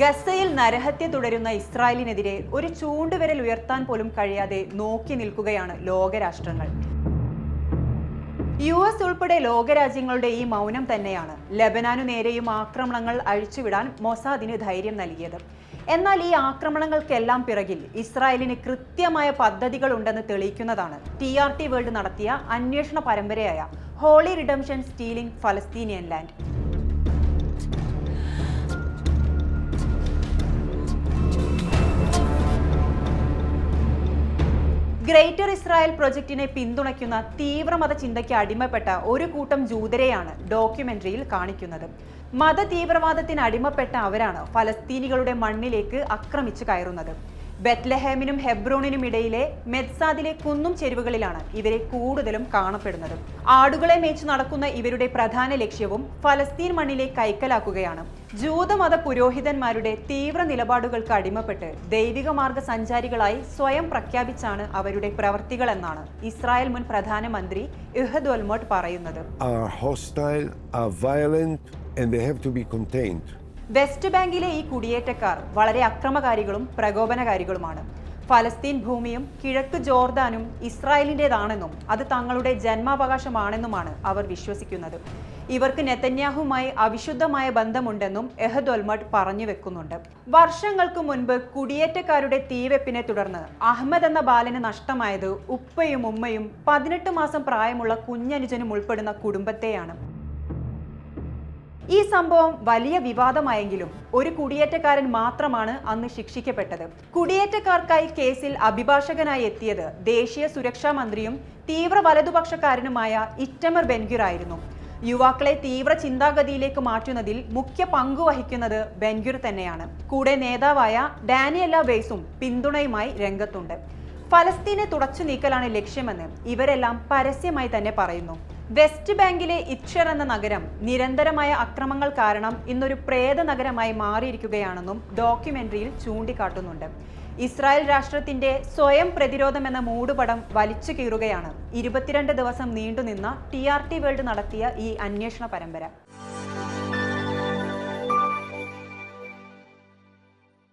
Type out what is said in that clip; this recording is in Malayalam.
ഗസയിൽ നരഹത്യ തുടരുന്ന ഇസ്രായേലിനെതിരെ ഒരു ചൂണ്ടുവിരൽ ഉയർത്താൻ പോലും കഴിയാതെ നോക്കി നിൽക്കുകയാണ് ലോകരാഷ്ട്രങ്ങൾ. യു എസ് ഉൾപ്പെടെ ലോകരാജ്യങ്ങളുടെ ഈ മൗനം തന്നെയാണ് ലബനാനു നേരെയും ആക്രമണങ്ങൾ അഴിച്ചുവിടാൻ മൊസാദിന് ധൈര്യം നൽകിയത്. എന്നാൽ ഈ ആക്രമണങ്ങൾക്കെല്ലാം പിറകിൽ ഇസ്രായേലിന് കൃത്യമായ പദ്ധതികൾ ഉണ്ടെന്ന് തെളിയിക്കുന്നതാണ് ടി ആർ ടി വേൾഡ് നടത്തിയ അന്വേഷണ പരമ്പരയായ holy redemption stealing Palestinian land. Greater Israel പ്രൊജക്ടിനെ പിന്തുണയ്ക്കുന്ന തീവ്രമത ചിന്തയ്ക്ക് അടിമപ്പെട്ട ഒരു കൂട്ടം ജൂതരെയാണ് ഡോക്യുമെന്ററിയിൽ കാണിക്കുന്നത്. മത തീവ്രവാദത്തിന് അടിമപ്പെട്ട അവരാണ് ഫലസ്തീനികളുടെ മണ്ണിലേക്ക് ആക്രമിച്ചു കയറുന്നത്. ബെത്ലഹേമിനും ഹെബ്രോണിനും ഇടയിലെ മെത്സാദിലെ കുന്നും ചെരുവുകളിലാണ് ഇവരെ കൂടുതലും കാണപ്പെടുന്നത്. ആടുകളെ മേച്ചു നടക്കുന്ന ഇവരുടെ പ്രധാന ലക്ഷ്യവും ഫലസ്തീൻ മണ്ണിലെ കൈക്കലാക്കുകയാണ്. ജൂതമത പുരോഹിതന്മാരുടെ തീവ്ര നിലപാടുകൾക്ക് അടിമപ്പെട്ട് ദൈവിക മാർഗ സഞ്ചാരികളായി സ്വയം പ്രഖ്യാപിച്ചാണ് അവരുടെ പ്രവർത്തികളെന്നാണ് ഇസ്രായേൽ മുൻ പ്രധാനമന്ത്രി ഇഹദ് ഒൽമോട്ട് പറയുന്നത് വെസ്റ്റ് ബാങ്കിലെ ഈ കുടിയേറ്റക്കാർ വളരെ അക്രമകാരികളും പ്രകോപനകാരികളുമാണ്. ഫലസ്തീൻ ഭൂമിയും കിഴക്ക് ജോർദാനും ഇസ്രായേലിന്റെതാണെന്നും അത് തങ്ങളുടെ ജന്മാവകാശമാണെന്നുമാണ് അവർ വിശ്വസിക്കുന്നത്. ഇവർക്ക് നെതന്യാഹുമായി അവിശുദ്ധമായ ബന്ധമുണ്ടെന്നും എഹദ് ഒൽമഡ് പറഞ്ഞു വെക്കുന്നുണ്ട്. വർഷങ്ങൾക്ക് മുൻപ് കുടിയേറ്റക്കാരുടെ തീവെപ്പിനെ തുടർന്ന് അഹമ്മദ് എന്ന ബാലന് നഷ്ടമായത് ഉപ്പയും ഉമ്മയും പതിനെട്ട് മാസം പ്രായമുള്ള കുഞ്ഞനുജനും ഉൾപ്പെടുന്ന കുടുംബത്തെയാണ്. ഈ സംഭവം വലിയ വിവാദമായെങ്കിലും ഒരു കുടിയേറ്റക്കാരൻ മാത്രമാണ് അന്ന് ശിക്ഷിക്കപ്പെട്ടത്. കുടിയേറ്റക്കാർക്കായി കേസിൽ അഭിഭാഷകനായി എത്തിയത് ദേശീയ സുരക്ഷാ മന്ത്രിയും തീവ്ര വലതുപക്ഷക്കാരനുമായ ഇറ്റമർ ബെൻഗ്യുർ ആയിരുന്നു. യുവാക്കളെ തീവ്ര ചിന്താഗതിയിലേക്ക് മാറ്റുന്നതിൽ മുഖ്യ പങ്ക് വഹിക്കുന്നത് ബെൻഗ്യുർ തന്നെയാണ്. കൂടെ നേതാവായ ഡാനിയല്ല വെയ്സും പിന്തുണയുമായി രംഗത്തുണ്ട്. ഫലസ്തീനെ തുടച്ചു നീക്കലാണ് ലക്ഷ്യമെന്ന് ഇവരെല്ലാം പരസ്യമായി തന്നെ പറയുന്നു. വെസ്റ്റ് ബാങ്കിലെ ഇച്ഛർ എന്ന നഗരം നിരന്തരമായ അക്രമങ്ങൾ കാരണം ഇന്നൊരു പ്രേത നഗരമായി മാറിയിരിക്കുകയാണെന്നും ഡോക്യുമെന്ററിയിൽ ചൂണ്ടിക്കാട്ടുന്നുണ്ട്. ഇസ്രായേൽ രാഷ്ട്രത്തിന്റെ സ്വയം പ്രതിരോധം എന്ന മൂടുപടം വലിച്ചു കീറുകയാണ്. ഇരുപത്തിരണ്ട് ദിവസം നീണ്ടുനിന്ന ടി ആർ ടി വേൾഡ് നടത്തിയ ഈ അന്വേഷണ പരമ്പര.